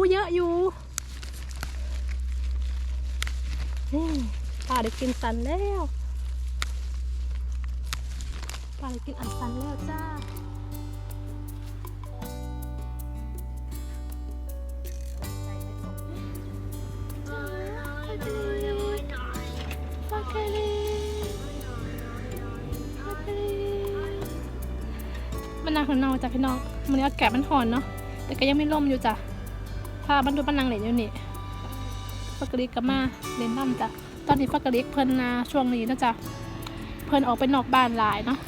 อู้เยอะอยู่นี่ป้าได้กินสันแล้วป้าได้กินอันสันแล้วจ้าปลาเคลีปลาเคลีมันนางของนองจ้ะพี่น้องมันนี้อากาศมันหอนเนาะแต่ก็ยังไม่ล่มอยู่จ้ะ พาบรรทุบันนางเหล่นอยู่นี่ฟักกะลิกกับมาเล่นน้ำจ้ะตอนนี้ฟักกะลิกเพิ่นนาช่วงนี้นะจ๊ะเพิ่นออกไปนอกบ้านหลายเนาะ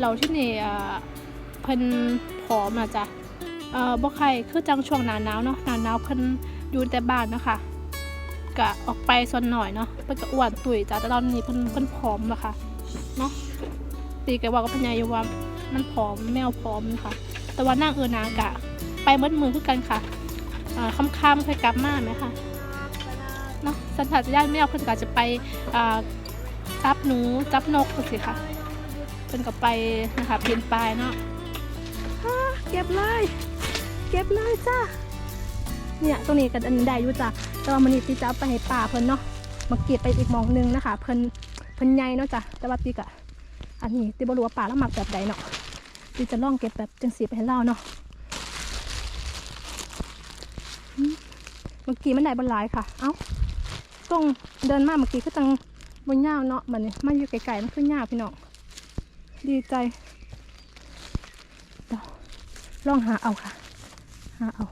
เราที่นี่เพิ่นผอมนะจ๊ะเอ่อบ่ใครคือจังช่วงหนาหนาวเนาะหนาหนาวเพิ่นอยู่แต่บ้านนะคะกะออกไปส่วนหน่อยเนาะเพิ่นก็อ้วนตุ๋ยจ้ะแต่ตอนนี้เพิ่นเพิ่นผอมแล้วค่ะเนาะตีก็บอกกับพญายอยู่ว่ามันผอมแมวผอมค่ะ แต่ว่านางเออนางกะ ไปเบิดมือคือกันค่ะ ค่ำๆค่อยกลับมาไหมคะเนาะสันทัดญาติแมวเพิ่นก็จะไปจับหนูจับนกสิค่ะเพิ่นก็ไปนะคะเพียนปลายเนาะเก็บเลยเก็บเลยจ้าเนี่ยตรงนี้ก็อันได้อยู่จ้ะแต่ว่ามันนี่ตีจะไปให้ป่าเพิ่นเนาะมาเก็บไปอีกมองหนึงนะคะ เพิ่นเพิ่นใหญ่เนาะจ้ะแต่ว่าตีกะอันนี้ตีบรู้ว่าป่าแล้วหมักแบบใดเนาะตีจะล่องเก็บแบบจังสีไปให้เล่าเนาะอืมเมื่อกี้มันได้บ่หลายค่ะ เอ้าต้องเดินมาเมื่อกี้ก็จังบนย่าวเนาะมันนี่มาอยู่ไกลๆมันคือยาวพี่น้องดีใจลองหาเอาค่ะ หาเอา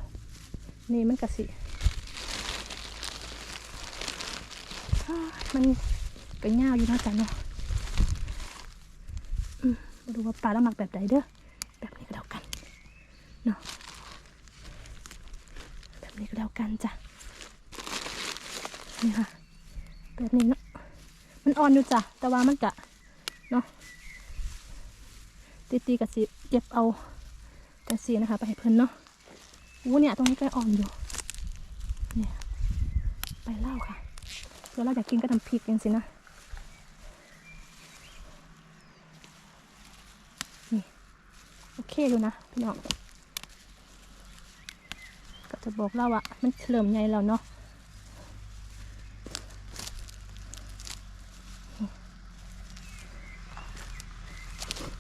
นี่มันกระสิ มันก็ยาวอยู่นะจ้ะเนาะมาดูว่าปลาละหมักแบบใดเด้อ แบบนี้ก็แล้วกัน เนาะแบบนี้ก็แล้วกันจ้ะ นี่ค่ะ แบบนี้เนาะ มัน อ่อนอยู่จ้ะ แต่ว่ามันกะเนาะตีตีๆกะสิเก็บเอาจังสีนะคะ ไปให้เพิ่นเนาะอู้เนี่ยตรงนี้ก็อ่อนอยู่ เนี่ยไปเล่าค่ะเดี๋ยวเราอยากกินก็ทำพริกกันสินะนี่โอเคอยู่นะพี่น้องก็จะบอกเราอะมันเฉลิมใหญ่แล้วเนาะ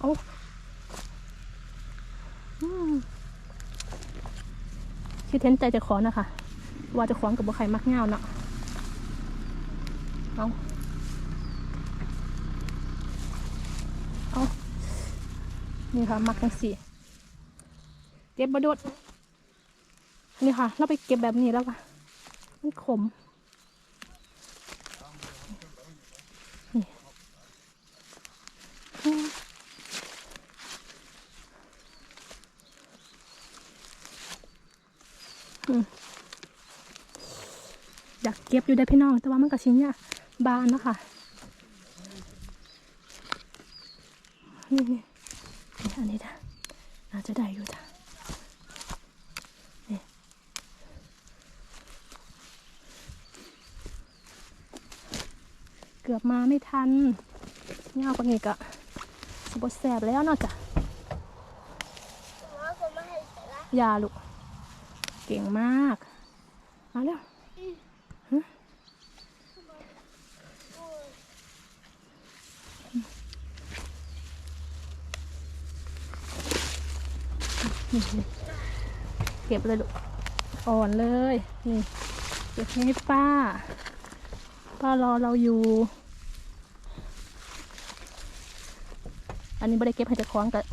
เอาอืมคิดเห็นใจจะขอนะคะว่าจะขวางกับบุไข่มักเงาเนาะเอาเอานี่ค่ะ มักจังสี่เก็บบะดดนี่ค่ะ เราไปเก็บแบบนี้แล้วค่ะมันขมนี่อืม อยาก เก็บอยู่ได้พี่น้อง แต่ว่ามันก็ชิ้นเนี่ยบานนะคะนี่นี่อันนี้นะน่าจะได้อยู่จ้ะนี่เกือบมาไม่ทันเงากว่านี้ก็สบแสบแล้วเนาะจ้ะอยาลูก เก่งมาก มาแล้ว เก็บเลยลูกอ่อนเลย นี่เก็บให้ป้า ป้ารอเราอยู่ อันนี้ไม่ได้เก็บให้จะคล้องกับ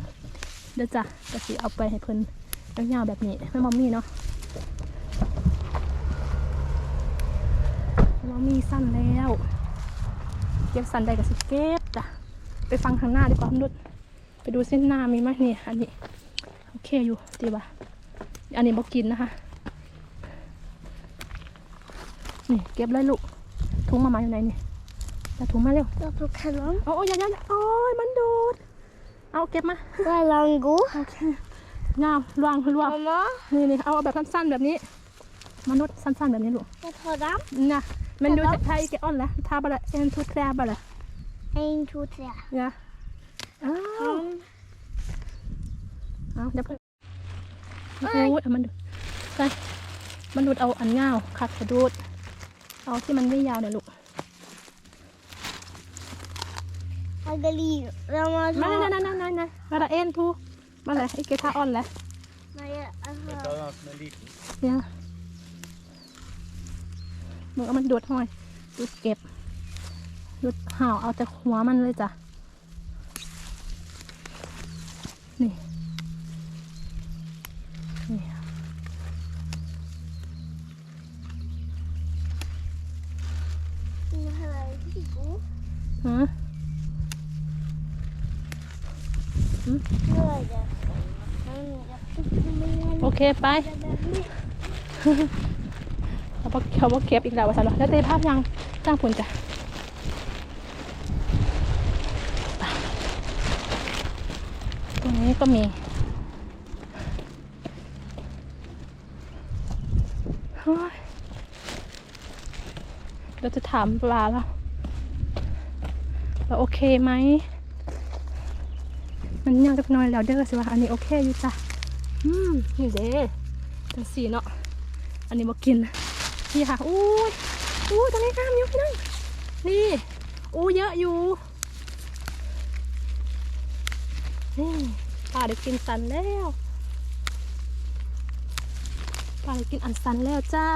เดี๋ยวจ้ะก็สิเอาไปให้เพิ่นยาวๆแบบนี้ไม่มอมมี่เนาะเรามีสั้นแล้ว เก็บสั้นได้ก็สิเก็บจ้ะไปฟังทางหน้าดีกว่านุดไปดูเส้นหน้ามีไหมนี่อันนี้ เคอยู่ดีป่ะอันนี้บอกกินนะคะ นี่เก็บเลยลูก ถุงมามาอยู่ไหนนี่เอาถุงมาเร็ว Jag tog kanon. โอ้ยอย่าอย่าอย่าโอ้ยมันดูด เอาเก็บมา Vad lango. โอเคงามลวงลวง Mamma, นี่นี่เอาแบบสั้นๆแบบนี้ มนุษย์สั้นๆแบบนี้ลูก jag tar den. นะมันดูจะไทยแกอ่อนแล้วทาบะละเอ็นทุแทรบะละ En, två, tre. เนี่ยอ้าว Mm. เอาเดี๋ยวเพิ่งโอ้ยเอามันดูไปมันดูดเอาอันเงาวคักกระดูด เอาที่มันไม่ยาวเนี่อยลูก Hagali, มา Ramazan. นั่นนั่นนั่นนั่นมาละเอ็นทูมาเลยไอ้เกท่าอ่อนแล้ว Maya, Det aha. tar jag som en liten. เนี่ยมึงเอามันดูดห้อยดูดเก็บดูดห่าวเอาแต่หัวมันเลยจ้ะนี่นี่ ฮะโอเคไปเขาบอกเขาบอกเก็บอีกแล้วว่าสันเหรอแล้วเตะภาพยังจ้างผลจ้ะไปตรงนี้ก็มีเฮ้ยเราจะถามปลาแล้ว ว่าโอเคไหม มันยังจักหน้อยแล้วเด้อสิว่าอันนี้โอเคอยู่จ้ะ อืมนี่เด้จังสีเนาะ อันนี้มากิน นี่ค่ะ อู้ยอู้ตรงนี้กล้ามอยู่พี่น้อง นี่ อู้เยอะอยู่ นี่ป้าได้กินสันแล้วป้าได้กินอันสันแล้วจ้า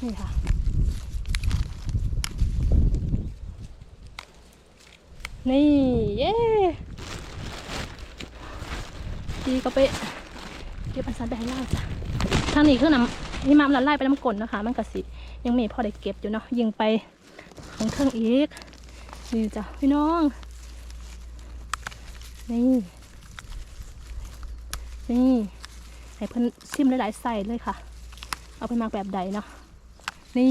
นี่ค่ะ นี่เย้ดีก็ไปเก็บอันสันไปให้ล่าจ้ะทางนี้คือน้ำหิมะมันละลายไปน้ำกลนนะคะ มันกะสิ ยังมีพอได้เก็บอยู่เนาะยิงไปของเครื่องอีกนี่จ้ะพี่น้อง นี่ นี่ให้เพิ่นชิมหลายๆใส่เลยค่ะ เอาไปมาแบบใดเนาะนี่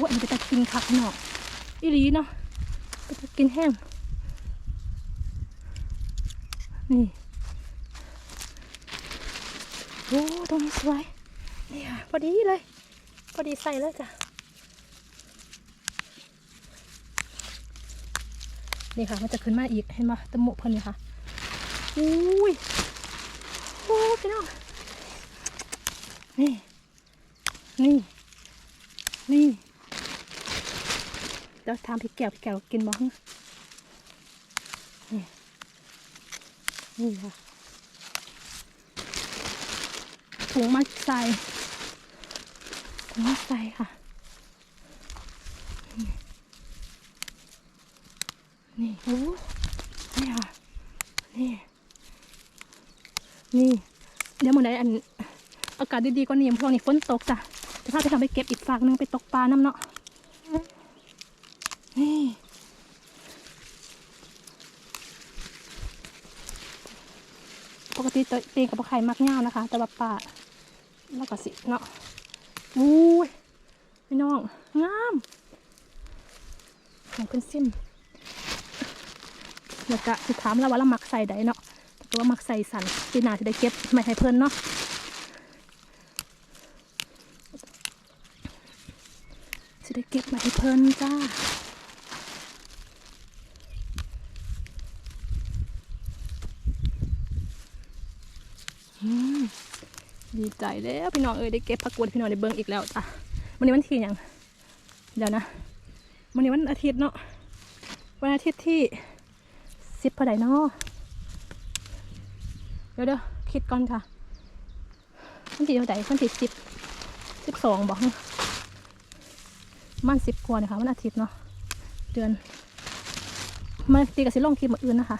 ว่าอันนี้จะกินคักเนาะอีหลีเนาะ กินแห้ง นี่ โอ้ตรงนี้สวยนี่ค่ะพอดีเลย พอดีใส่เลยจ้ะ นี่ค่ะ มันจะขึ้นมาอีก เห็นไหมตะมุเพิ่นนี่ค่ะ อุ้ย โอ้พี่น้อง นี่ นี่ นี่ เดี๋ยวทำพี่แก้วพี่แก้วกินบ้างนี่นี่ค่ะถุงมาใส่ถุงมาใส่ค่ะ นี่โอ้นี่ค่ะ นี่ นี่ เดี๋ยวมื่อใดอันอากาศดีๆกว่านี้พวกนี้ฝนตกจ้ะจะพาไปทำไปเก็บอีกฝากหนึงไปตกปลาน้ำเนาะ นี่ ปกติตตีกับไข่มักเงาวนะคะ แต่ว่าป่าแล้วก็สิเนาะอุ้ยพี่น้องงามของเป็นซิมแล้วก็สิถามแล้วว่าเรามักใส่ใดเนาะแต่ว่ามักใส่สันปีหน้าจะได้เก็บไม่ให้เพิ่นเนาะจะได้เก็บมาให้เพิ่นจ้า อืม ดีใจแล้วพี่น้องเอ้ยได้เก็บผักกวดพี่น้องได้เบิ้งอีกแล้วจ้ะวันนี้วันที่ยังเดี๋ยวนะวันนี้วันอาทิตย์เนาะวันอาทิตย์ที่สิบพอใดเนาะเดี๋ยวเดี๋ยวคิดก่อนค่ะวันที่เท่าไหร่วันที่สิบสิบสองบอกมันสิบกว่านะคะวันอาทิตย์เนาะเดือนมาตีกับสิลงคลิปมาอื่นนะคะ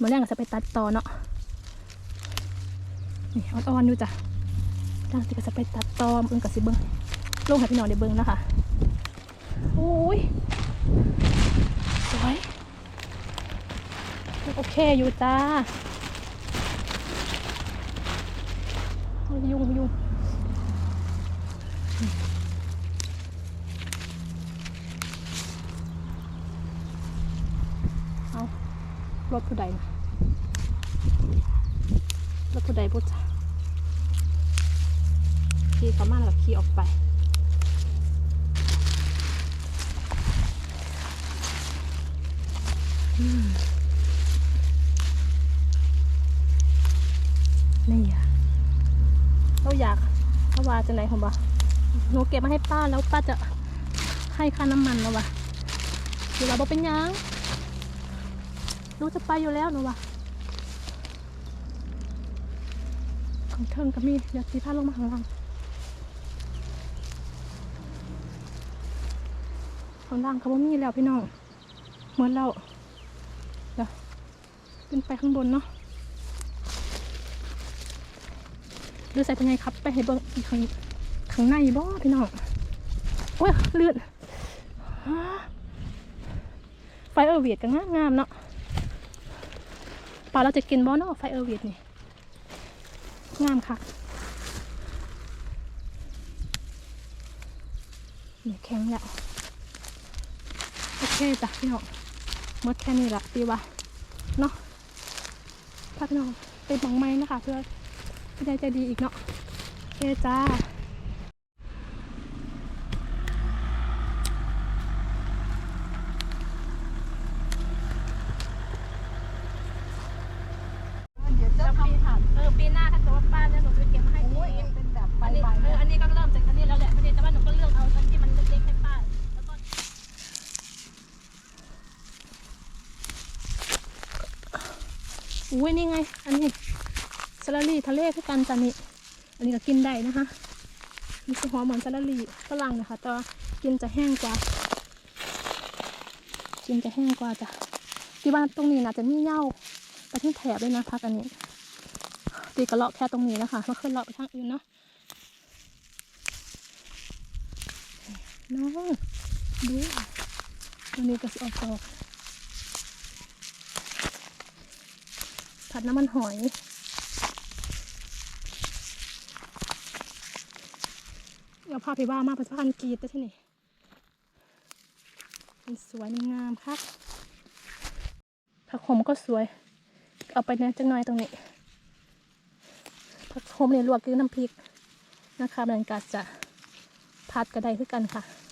มาแรงก็จะไปตัดต่อเนาะนี่อ่อนๆอยู่จ้ะ ตั้งสิก็จะไปตัดตอมเอิงกับสิเบิงลงให้พี่น้องได้เบิงนะคะโอ้ยสวยโอเคอยู่จ้ายุ่งยุ่งเอารถผู้ใดนะแล้วผู้ใดผู้จ้าีเขามาแล้วขี่ออกไปนี่อะเราอยากเราว่าจะไหนของบ่หนูเก็บมาให้ป้าแล้วป้าจะให้ค่าน้ำมันแล้ววะอยู่ยวเราบอเป็นยังหนูจะไปอยู่แล้วหนูวะของเทิงก็มีเดี๋ยวสีผ้าลงมาข้างล่าง ข้างล่างเขาบ่มีแล้วพี่น้องเหมือนเราเดี๋ยวขึ้นไปข้างบนเนาะหรือใส่เป็นไงครับ ไปให้เบิ้งอีกข้างข้างในบ่พี่น้องโอ้ยเลือดไฟเออร์เวียดก็งามงามเนาะปลาเราจะกินบ่เนาะไฟเออร์เวียดนี่งามค่ะนี่แข็งแล้ว โอเคจ้ะพี่น้องมดแค่นี้ละดีวะเนาะพาพี่น้องไปบังไม้นะคะ เพื่อพี่ใจใจดีอีกเนาะโอเคจ้า เดี๋ยวจะ แล้ว ท ปีถามเออปีหน้าถ้าเกิดว่าป้าเนี่ยหนูจะเก็บมาให้ำ อี โอ้ย ก เป็นแบบใบ อันนี้ ใบ เอออันนี้ก็เริ่มจากอันนี้แล้วแหละพอดีแต่ว่าหนูก็เลือกเอาอันที่มันเล็กๆให้ป้าแล้วก็ อุ้ยนี่ไง อันนี้ซาลารี่ทะเลคือกันจ้ะนี่อันนี้ก็กินได้นะคะมันจะหอมเหมือนซาลารี่ฝรั่งนะคะแต่กินจะแห้งกว่า กินจะแห้งกว่าจ้ะที่บ้านตรงนี้นะจะมีเหย้าไปที่แถบเลยนะพักอันนี้ตีกระเลาะแค่ตรงนี้นะคะไม่เคยเลาะไปทางอื่นเนาะน้องดูตรงนี้ก็สิออกดอก ผัดน้ำมันหอย เอาผ้าไปว่ามากเป็นพันกรีดได้ที่นี่มันสวยมันงามครับผักขมก็สวย เอาไปนี่จังหน่อยตรงนี้ ผักโขมเนี่ยลวกกับน้ำพริกนะคะบรรยากาศจะพัดกระไดคือกันค่ะ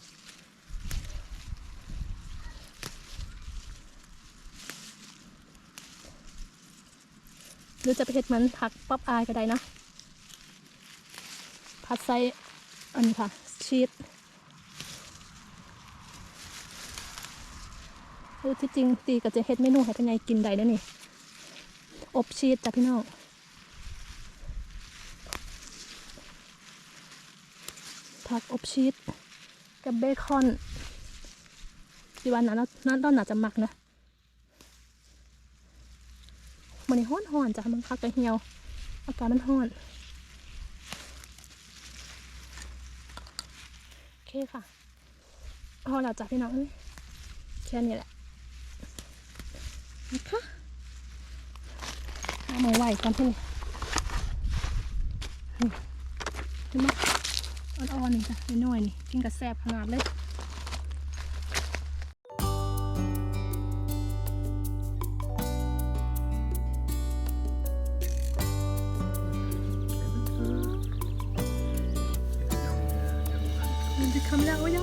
หรือจะไปเห็ดเหมือนผักป๊อปอายก็ได้นะผัดใส่อันนี้ค่ะ ชีสคือที่จริงตีก็จะเฮ็ดเมนูให้เป็นไงกินได้แล้วนี่ อบชีสจ้ะพี่น้องผักอบชีสกับเบคอนดีวันนั้นนั้นตอนหนาจะหมักนะ มันนี่ห้อนหอนจ้ะมันคักกระเหี่ยวอากาศมันห้อนโอเคค่ะพอแล้วจ้ะพี่น้องแค่นี้แหละนะคะเอามาไหวกันที่นี่นี่เห็นไหมอ่อนๆนี่จ้ะน้อยๆนี่กินกับแซ่บขนาดเลย มันจะค